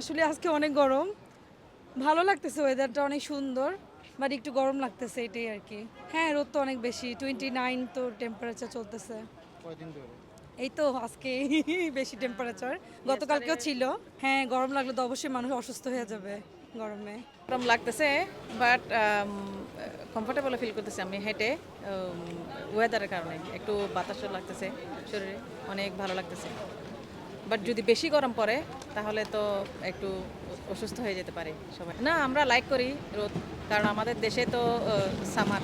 আসলে আজকে অনেক গরম। ভালো লাগতেছে ওয়েদারটা অনেক সুন্দর বাট একটু গরম লাগতেছে এটাই আর কি। হ্যাঁ রোদ তো অনেক বেশি টোয়েন্টি নাইন তো টেম্পারেচার চলতেছে। কয়দিন এই তো আজকে বেশি টেম্পারেচার গতকালকেও ছিল। হ্যাঁ গরম লাগলে তো অবশ্যই মানুষ অসুস্থ হয়ে যাবে গরমে। গরম লাগতেছে বাট কমফোর্টেবল ফিল করতেছি আমি হেঁটে। ওয়েদারের কারণে একটু বাতাসও লাগতেছে শরীরে অনেক ভালো লাগতেছে। বাট যদি বেশি গরম পড়ে, তাহলে তো একটু অসুস্থ হয়ে যেতে পারে সবাই। না, আমরা লাইক করি রোদ, কারণ আমাদের দেশে তো সামার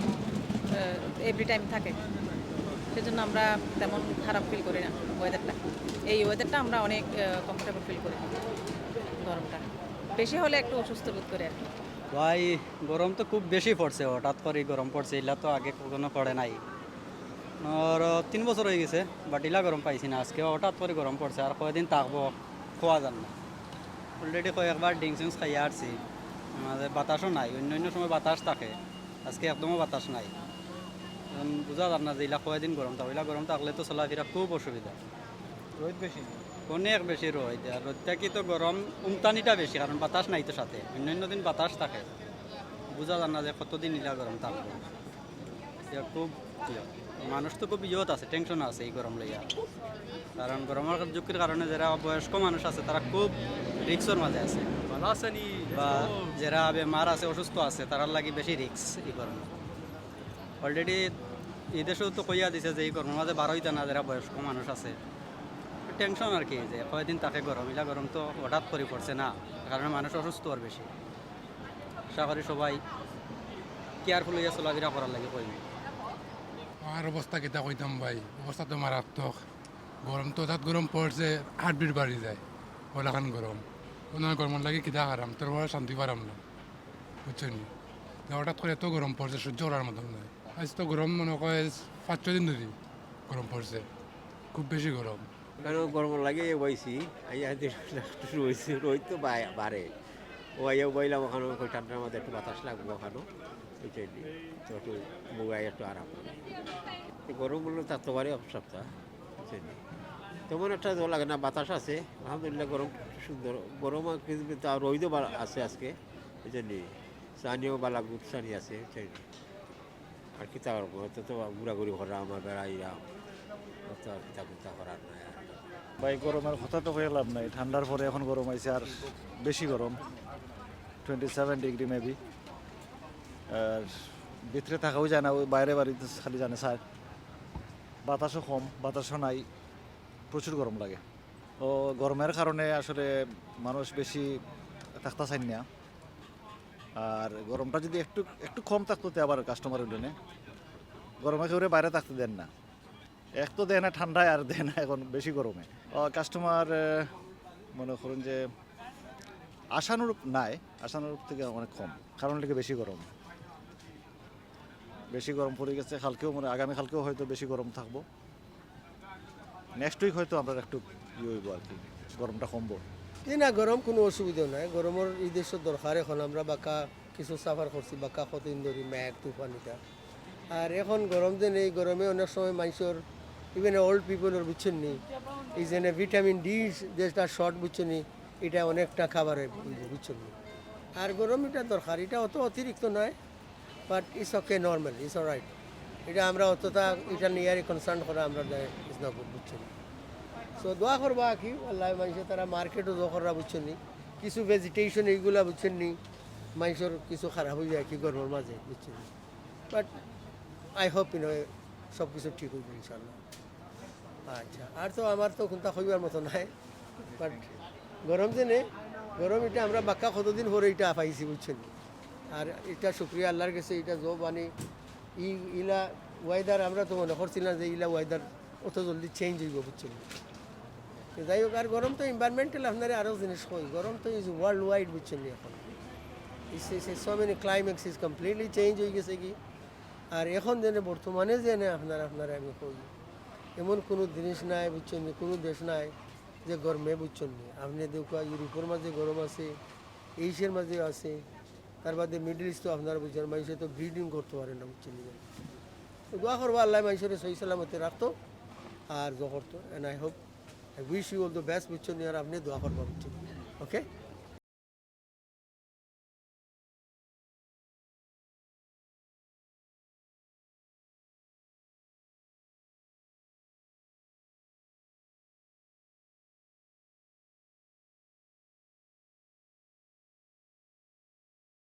এভরি টাইম থাকে। সেজন্য আমরা তেমন খারাপ ফিল করি না ওয়েদারটা এই ওয়েদারটা আমরা অনেক কমফোর্টেবল ফিল করি গরমটা। বেশি হলে একটু অসুস্থ বোধ করি আর ভাই, গরম তো খুব বেশি পড়ছে, হঠাৎ করে গরম পড়ছে এলা তো আগে কখনো পড়ে নাই। আর তিন বছর হয়ে গেছে বাট ইলা গরম পাইছি না আজকে হঠাৎ করে গরম পড়ছে আর কয়দিন থাকব খোয়া যান না অলরেডি কয়েকবার ড্রিঙ্কস উইংস খাইয়া আসছি আমাদের বাতাসও নাই অন্য অন্য সময় বাতাস থাকে। আজকে একদমও বাতাস নাই। বোঝা যান না যে ইলা কয়দিন গরম থাকবে। ইলা গরম থাকলে তো চলাফেরা খুব অসুবিধা। রোদ বেশি? অনেক বেশি রোদ। আর রোদটা কি তো গরম উমতানিটা বেশি কারণ বাতাস নাই তো সাথে। অন্যান্য দিন বাতাস থাকে। বোঝা যান না যে কতদিন ইলা গরম থাকবে। খুব ইয়ে। মানুষ তো খুব ইয়ত আছে টেনশন আছে এই গরম লইয়া কারণ গরমের যুক্তির কারণে যারা বয়স্ক মানুষ আছে তারা খুব রিক্সর মাঝে আছে। ভালো আছে নি? বা যারা বেমার আছে অসুস্থ আছে তারার লাগি বেশি রিক্স এই গরম। অলরেডি এই দেশেও তো কইয়া দিছে যে এই গরমের মাঝে বার হইতে না যারা বয়স্ক মানুষ আছে। টেনশন আর কি যে কয়দিন তাকে গরম ইলা গরম তো হঠাৎ করে পড়ছে না কারণে মানুষ অসুস্থ আর বেশি। আশা করি সবাই কেয়ারফুল হইয়া চলাফেরা করার লাগে কইম আর অবস্থা কেটা কইতাম ভাই অবস্থা তো মারাত্মক গরম তো তাত গরম পড়ছে হার্টবিট বাড়ি যায় ওলাখান গরম কোনো গরম লাগে কিতা হারাম তোর বড় শান্তি পারাম না নি হঠাৎ করে এত গরম পড়ছে সহ্য করার মতন নয় আজ তো গরম মনে করে পাঁচ ছয় দিন ধরে গরম পড়ছে খুব বেশি গরম কেন গরম লাগে বইছি আইয়া শুরু হয়েছে রোদ তো বাড়ে ও আইয়া বইলাম ওখানে, ওই ঠান্ডার মধ্যে একটু বাতাস লাগবে ওখানে বুঝছেন তো একটু বুগাই একটু আরাম হবে। এই গরম বললে তার তো বাড়ি সপ্তাহ বুঝছেন? তেমন একটা জল লাগে না, বাতাস আছে, আলহামদুলিল্লাহ গরম সুন্দর, গরম কিন্তু বা- আছে আজকে, বুঝছেন? সানিও বালা গুড সানি আছে, বুঝছেন? আর কি তা তো তো ঘুরাঘুরি করা আমার বেড়াইরাম তো আর কিতা কিতা করার নাই ভাই, গরমের কথা তো হয়ে লাভ নাই, ঠান্ডার পরে এখন গরম আইছে আর বেশি গরম। টোয়েন্টি সেভেন ডিগ্রি মেবি আর ভিতরে থাকাও যায় না, ওই বাইরে বাড়িতে খালি জানে স্যার। বাতাসও কম, বাতাসও নাই, প্রচুর গরম লাগে। ও গরমের কারণে আসলে মানুষ বেশি থাকতে চাই না। আর গরমটা যদি একটু একটু কম থাকতো আবার কাস্টমার উঠে গরমে কেউ বাইরে থাকতে দেন না। এক তো দেয় না ঠান্ডায়, আর দেয় না এখন বেশি গরমে। কাস্টমার মনে করুন যে আশানুরূপ নাই, আশানুরূপ থেকে অনেক কম, কারণ থেকে বেশি গরম। বেশি গরম পড়ে গেছে, কালকেও মানে আগামী কালকেও হয়তো বেশি গরম থাকব। নেক্সট উইক হয়তো আমরা একটু ইয়ে হইব আর কি, গরমটা কমবো। এই না, গরম কোনো অসুবিধা নাই গরমের এই দেশের দরকার এখন, আমরা বাঁকা কিছু সাফার করছি বাঁকা কতদিন ধরে ম্যাগ তুফান এটা। আর এখন গরম দিন এই গরমে অনেক সময় মানুষের ইভেন ওল্ড পিপলের বুঝছেন নি? এই যে ভিটামিন ডি যেটা শর্ট বুঝছেন নি? এটা অনেকটা খাবারে বুঝছেন নি আর গরম এটা দরকার, এটা অত অতিরিক্ত নয় but it's okay normal it's right এটা আমরা অতটা এটা নিয়ে কনসার্ন করা আমরা ইস গুড বুঝছেন সো দোয়া করবা কি আল্লাহ মানুষের তারা মার্কেটও দোয়া করা বুঝছেন নি কিছু ভেজিটেশন এইগুলা বুঝছেন নি মানুষের কিছু খারাপ হয়ে যায় কি গরমের মাঝে বুঝছেন নি বাট আই হোপ ইন সব কিছু ঠিক হইব ইনশাল্লাহ আচ্ছা আর তো আমার তো কোনটা হইবার মতো নাই বাট গরম দিনে গরম এটা আমরা বাক্কা কতদিন পরে এটা পাইছি বুঝছেন? আর এটা শুক্রিয়া আল্লাহর কাছে, এটা জব আনি ই, ইলা ওয়েদার আমরা তো মনে করছিলাম যে ইলা ওয়েদার অত জলদি চেঞ্জ হইব বুঝছেন? নি? যাই হোক, আর গরম তো এনভায়রনমেন্টাল আপনার আরও জিনিস কই, গরম তো ইজ ওয়ার্ল্ড ওয়াইড বুঝছেন নি এখন। So many climax is completely change হয়ে গেছে কি। আর এখন যেন বর্তমানে যেন আপনার আপনার আমি কই, এমন কোনো জিনিস নাই বুঝছেন কোনো দেশ নাই। যে গরমে বুঝছেন আপনি দেখো ইউরোপের মাঝে গরম আছে এশিয়ার মাঝে আছে, তার বাদে মিডল ইস্ট আপনারা বুঝছেন, মানুষে তো ব্রিডিং করতে পারে না বুঝছেন দোয়া করব আল্লাহ মানুষের সহি সালামতে রাখতো আর দোয়া করতো। And I hope I wish you all the best বুঝছেন আর আপনি দোয়া করব বুঝছেন ওকে